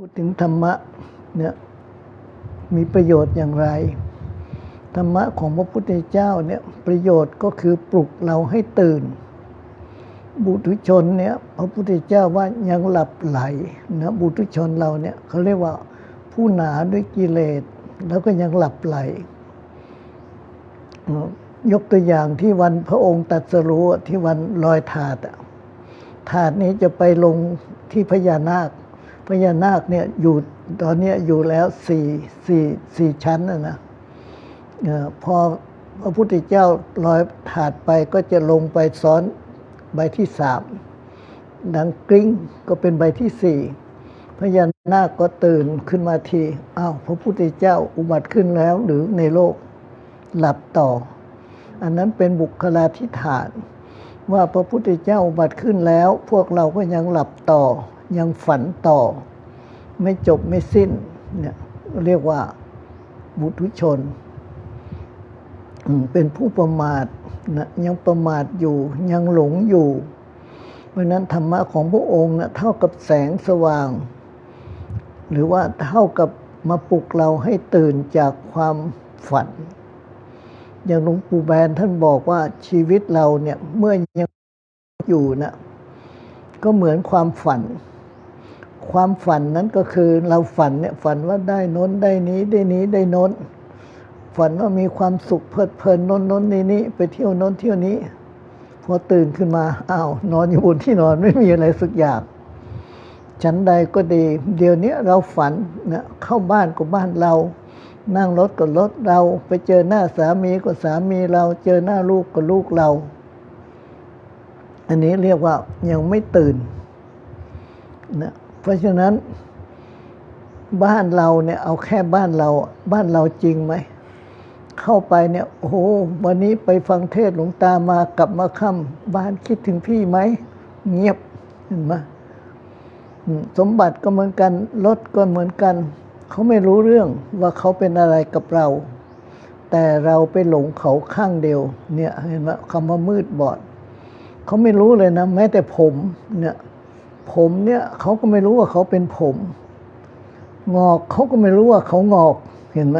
พูดถึงธรรมะเนี่ยมีประโยชน์อย่างไร ธรรมะของพระพุทธเจ้าเนี่ยประโยชน์ก็คือปลุกเราให้ตื่น บุตุชนเนี่ยพระพุทธเจ้าว่ายังหลับไหลนะบุตุชนเราเนี่ยเขาเรียกว่าผู้หนาด้วยกิเลสแล้วก็ยังหลับไหล ยกตัวอย่างที่วันพระองค์ตรัสรู้อะที่วันลอยถาดถาดนี้จะไปลงที่พญานาค พญานาคเนี่ยอยู่ตอนนี้อยู่แล้วสี่สี่สี่ชั้นนะนะพอพระพุทธเจ้าลอยถาดไปก็จะลงไปซ้อนใบที่สามดังกริ้งก็เป็นใบที่สี่พญานาคก็ตื่นขึ้นมาทีอ้าวพระพุทธเจ้าอุบัติขึ้นแล้วหรือในโลกหลับต่อ อันนั้นเป็นบุคลาธิฐาน ว่าพระพุทธเจ้าอุบัติขึ้นแล้ว พวกเราก็ยังหลับต่อ ยังฝันต่อ ไม่จบไม่สิ้นเนี่ยเรียกว่าบุตุชน เป็นผู้ประมาทนะยังประมาทอยู่ยังหลงอยู่ เพราะฉะนั้นธรรมะของพระองค์นะเท่ากับแสงสว่าง หรือว่าเท่ากับมาปลุกเราให้ตื่นจากความฝัน อย่างหลวงปู่แบนท่านบอกว่าชีวิตเราเนี่ยเมื่อยังอยู่นะก็เหมือนความฝัน ความฝันนั้นก็คือเราฝันเนี่ยฝันว่าได้น้นได้นี้ได้นี้ได้น้น ฝันว่ามีความสุขเพลิดเพลินน้นน้นนี้นี้ไปเที่ยวน้นเที่ยวนี้ พอตื่นขึ้นมาอ้าวนอนอยู่บนที่นอนไม่มีอะไรสักอย่างชั้นใดก็ดี เดี๋ยวนี้เราฝันนะเข้าบ้านก็บ้านเรา นั่งรถก็รถเรา ไปเจอหน้าสามีก็สามีเรา เจอหน้าลูกก็ลูกเรา อันนี้เรียกว่ายังไม่ตื่นนะ เพราะฉะนั้นบ้านเราเนี่ยเอาแค่บ้านเราบ้านเราจริงไหม เข้าไปเนี่ยโอ้โหวันนี้ไปฟังเทศหลวงตามากลับมาค่ำบ้านคิดถึงพี่ไหม เงียบเห็นไหมสมบัติก็เหมือนกันรถก็เหมือนกัน เขาไม่รู้เรื่องว่าเขาเป็นอะไรกับเรา แต่เราไปหลงเขาข้างเดียว เนี่ยเห็นไหมคำว่ามืดบอด เขาไม่รู้เลยนะ แม้แต่ผมเนี่ย ผมเนี่ยเขาก็ไม่รู้ว่าเขาเป็นผม งอกเขาก็ไม่รู้ว่าเขางอกเห็นไหม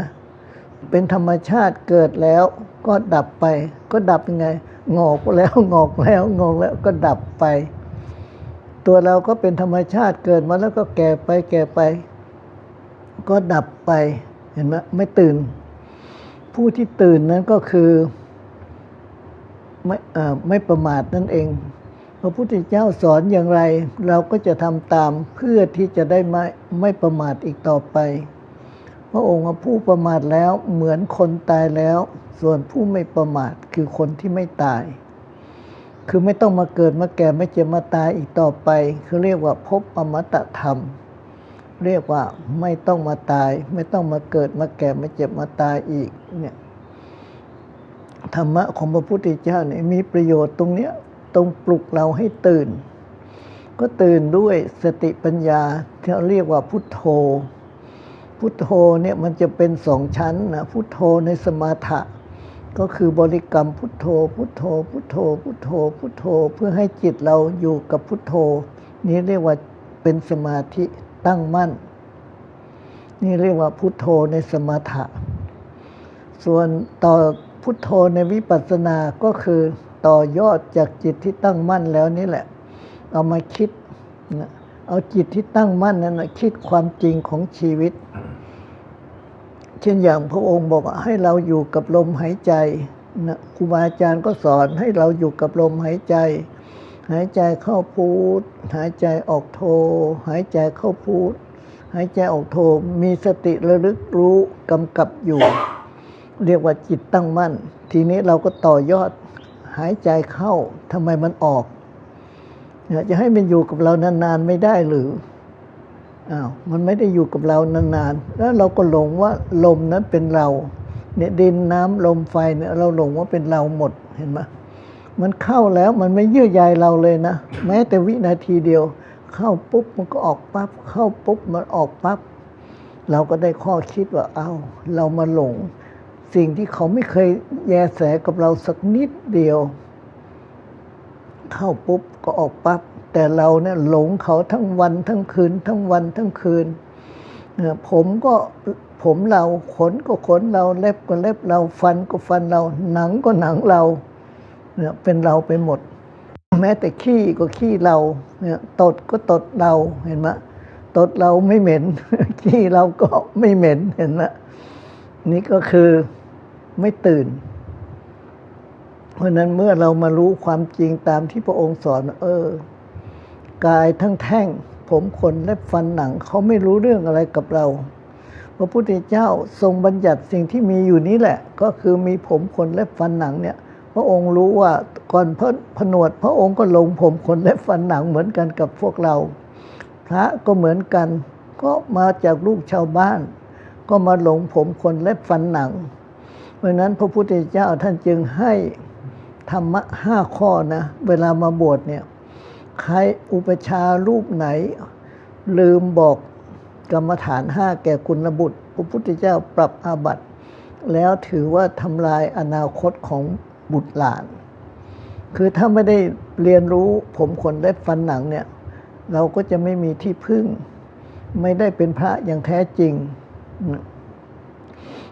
เป็นธรรมชาติเกิดแล้ว ก็ดับไป ก็ดับยังไง งอกแล้วงอกแล้วงอกแล้วก็ดับไป ตัวเราก็เป็นธรรมชาติเกิดมาแล้วก็แก่ไปแก่ไป ก็ดับไปเห็นไหมไม่ตื่น ผู้ที่ตื่นนั้นก็คือไม่เอ่อไม่ประมาทนั่นเอง ระพุทธเจ้าสอนอย่างไร เราก็จะทำตามเพื่อที่จะได้ไม่ไม่ประมาทอีกต่อไป พระองค์ผู้ประมาทแล้วเหมือนคนตายแล้ว ส่วนผู้ไม่ประมาทคือคนที่ไม่ตาย คือไม่ต้องมาเกิดมาแก่ไม่เจ็บมาตายอีกต่อไป คือเรียกว่าพบอมตะธรรม เรียกว่าไม่ต้องมาตาย ไม่ต้องมาเกิดมาแก่มาเจ็บมาตายอีกเนี่ยธรรมะของพระพุทธเจ้าเนี่ยมีประโยชน์ตรงเนี้ย ตรงปลุกเราให้ตื่น ก็ตื่นด้วยสติปัญญาที่เราเรียกว่าพุทโธ พุทโธเนี่ยมันจะเป็นสองชั้นนะพุทโธในสมาถะก็คือบริกรรมพุทโธ พุทโธ พุทโธ พุทโธ พุทโธ เพื่อให้จิตเราอยู่กับพุทโธ นี้เรียกว่าเป็นสมาธิตั้งมั่น นี่เรียกว่าพุทโธในสมถะส่วนต่อพุทโธในวิปัสสนาก็คือ ต่อยอดจากจิตที่ตั้งมั่นแล้วนี่แหละ เอามาคิดนะเอาจิตที่ตั้งมั่นนั้นนะคิดความจริงของชีวิต เช่นอย่างพระองค์บอกว่าให้เราอยู่กับลมหายใจนะครูบาอาจารย์ก็สอนให้เราอยู่กับลมหายใจ หายใจเข้าพูด หายใจออกโท หายใจเข้าพูด หายใจออกโทมีสติระลึกรู้กำกับอยู่ เรียกว่าจิตตั้งมั่น ทีนี้เราก็ต่อยอด หายใจเข้าทำไมมันออก จะให้มันอยู่กับเรานานๆไม่ได้หรืออ้าวมันไม่ได้อยู่กับเรานานๆ แล้วเราก็หลงว่าลมนั้นเป็นเรา เนี่ยดินน้ำลมไฟเนี่ยเราหลงว่าเป็นเราหมดเห็นไหมมันเข้าแล้วมันไม่เยื่อใยเราเลยนะ แม้แต่วินาทีเดียว เข้าปุ๊บมันก็ออกปั๊บเข้าปุ๊บมันออกปั๊บเราก็ได้ข้อคิดว่าเอ้าเรามาหลง สิ่งที่เขาไม่เคยแยแสกับเราสักนิดเดียว เข้าปุ๊บก็ออกปั๊บแต่เราเนี่ยหลงเขาทั้งวันทั้งคืน ทั้งวันทั้งคืนผมก็ผมเราขนก็ขนเราเล็บก็เล็บเราฟันก็ฟันเรา หนังก็หนังเราเนี่ยเป็นเราไปหมด แม้แต่ขี้ก็ขี้เราเนี่ยตดก็ตดเราเห็นไหมตดเราไม่เหม็น ขี้เราก็ไม่เหม็นเห็นไหม นี่ก็คือไม่ตื่น เพราะนั้นเมื่อเรามารู้ความจริงตามที่พระองค์สอน เออ กายทั้งแท่ง ผมขนและฟันหนัง เขาไม่รู้เรื่องอะไรกับเรา พระพุทธเจ้าทรงบัญญัติสิ่งที่มีอยู่นี้แหละ ก็คือมีผมขนและฟันหนังเนี่ย พระองค์รู้ว่าก่อนพระผนวด พระองค์ก็ลงผมขนและฟันหนังเหมือนกันกับพวกเรา พระก็เหมือนกัน ก็มาจากลูกชาวบ้าน ก็มาหลงผมขนและฟันหนัง เพราะนั้นพระพุทธเจ้าท่านจึงให้ธรรมะห้าข้อนะ เวลามาบวชเนี่ย ใครอุปชารูปไหน ลืมบอกกรรมฐานห้าแก่คุณบุตร พระพุทธเจ้าปรับอาบัติ แล้วถือว่าทำลายอนาคตของบุตรหลาน คือถ้าไม่ได้เรียนรู้ผมขนและฟันหนังเนี่ย เราก็จะไม่มีที่พึ่ง ไม่ได้เป็นพระอย่างแท้จริง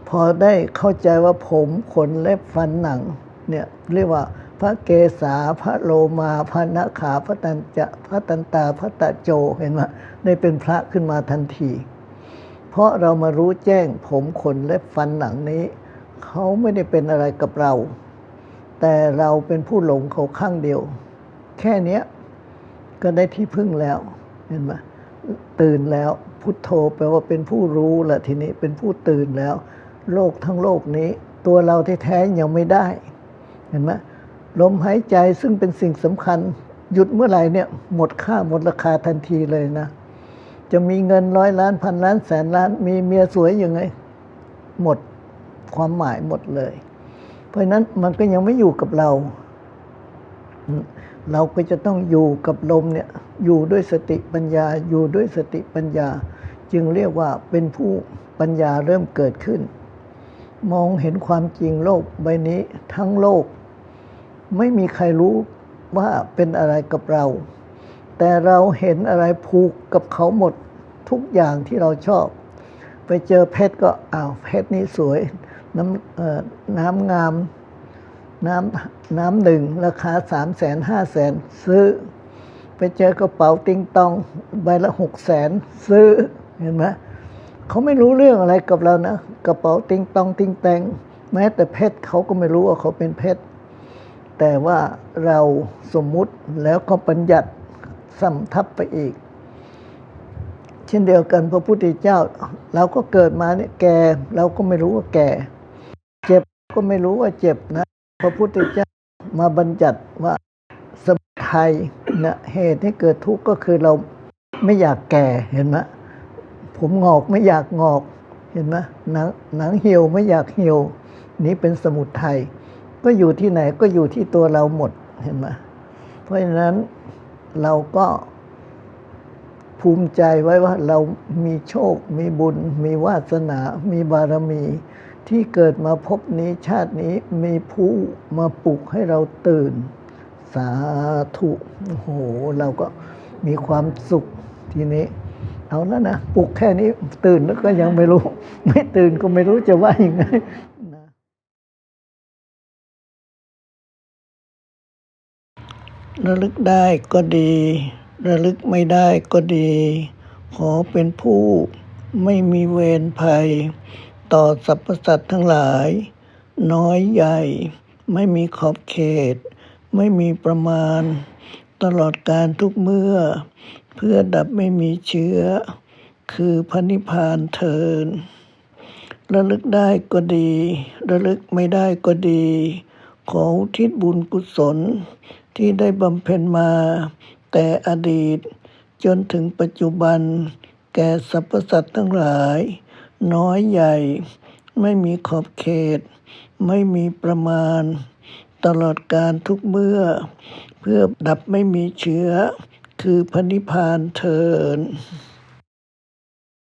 พอได้เข้าใจว่าผมขนและฟันหนัง เนี่ยเรียกว่าพระเกศาพระโลมาพระนาขาพระตันจะพระตันตาพระตะโจเห็นไหมได้เป็นพระขึ้นมาทันที เพราะเรามารู้แจ้งผมขนและฟันหนังนี้ เขาไม่ได้เป็นอะไรกับเรา แต่เราเป็นผู้หลงเขาข้างเดียว แค่นี้ก็ได้ที่พึ่งแล้ว เห็นไหมตื่นแล้ว พุทโธแปลว่าเป็นผู้รู้ละทีนี้เป็นผู้ตื่นแล้ว โลกทั้งโลกนี้ ตัวเราแท้ๆยังไม่ได้ เห็นไหมลมหายใจซึ่งเป็นสิ่งสำคัญ หยุดเมื่อไหร่เนี่ยหมดค่าหมดราคาทันทีเลยนะ จะมีเงินร้อยล้านพันล้านแสนล้าน มีเมียสวยยังไง หมดความหมายหมดเลย เพราะฉะนั้นมันก็ยังไม่อยู่กับเรา เราก็จะต้องอยู่กับลมเนี่ยอยู่ด้วยสติปัญญาอยู่ด้วยสติปัญญา จึงเรียกว่าเป็นผู้ปัญญาเริ่มเกิดขึ้น มองเห็นความจริงโลกใบนี้ทั้งโลก ไม่มีใครรู้ว่าเป็นอะไรกับเรา แต่เราเห็นอะไรผูกกับเขาหมดทุกอย่างที่เราชอบ ไปเจอเพชรก็อ้าวเพชรนี่สวยน้ำน้ำงาม น้ำน้ำหนึ่งราคาสามแสนห้าแสนซื้อ ไปเจอกระเป๋าติงตองใบละหกแสนซื้อเห็นไหมเขาไม่รู้เรื่องอะไรกับเรานะกระเป๋าติงตองติงแตงแม้แต่เพชรเขาก็ไม่รู้ว่าเขาเป็นเพชรแต่ว่าเราสมมุติแล้วก็ปัญญัติสัมทับไปอีก เช่นเดียวกันพระพุทธเจ้า เราก็เกิดมาเนี่ยแก่เราก็ไม่รู้ว่าแก่ เจ็บก็ไม่รู้ว่าเจ็บนะ ระพุทธเจ้ามาบัญญัติว่าสมุทัยนะเหตุให้เกิดทุกข์ก็คือเราไม่อยากแก่เห็นไหมผมงอกไม่อยากงอกเห็นไหมหนังหนังเหี่ยวไม่อยากเหี่ยว นี้เป็นสมุทัยก็อยู่ที่ไหนก็อยู่ที่ตัวเราหมดเห็นไหมเพราะฉะนั้นเราก็ภูมิใจไว้ว่าเรามีโชค มีบุญ มีวาสนา มีบารมี ที่เกิดมาพบนี้ชาตินี้มีผู้มาปลุกให้เราตื่น สาธุโอ้โห เราก็มีความสุขทีนี้ เอาแล้วนะ ปลุกแค่นี้ตื่นแล้วก็ยังไม่รู้ ไม่ตื่นก็ไม่รู้จะว่ายังไงระลึกได้ก็ดี ระลึกไม่ได้ก็ดี ขอเป็นผู้ไม่มีเวรภัย ต่อสรรพสัตว์ทั้งหลาย น้อยใหญ่ ไม่มีขอบเขต ไม่มีประมาณ ตลอดการทุกเมื่อ เพื่อดับไม่มีเชื้อ คือพระนิพพานเทินระลึกได้ก็ดี ระลึกไม่ได้ก็ดี ขอทิศบุญกุศลที่ได้บำเพ็ญมา แต่อดีตจนถึงปัจจุบัน แก่สรรพสัตว์ทั้งหลาย น้อยใหญ่ ไม่มีขอบเขต ไม่มีประมาณ ตลอดการทุกเมื่อ เพื่อดับไม่มีเชื้อ คือพระนิพพานเทิน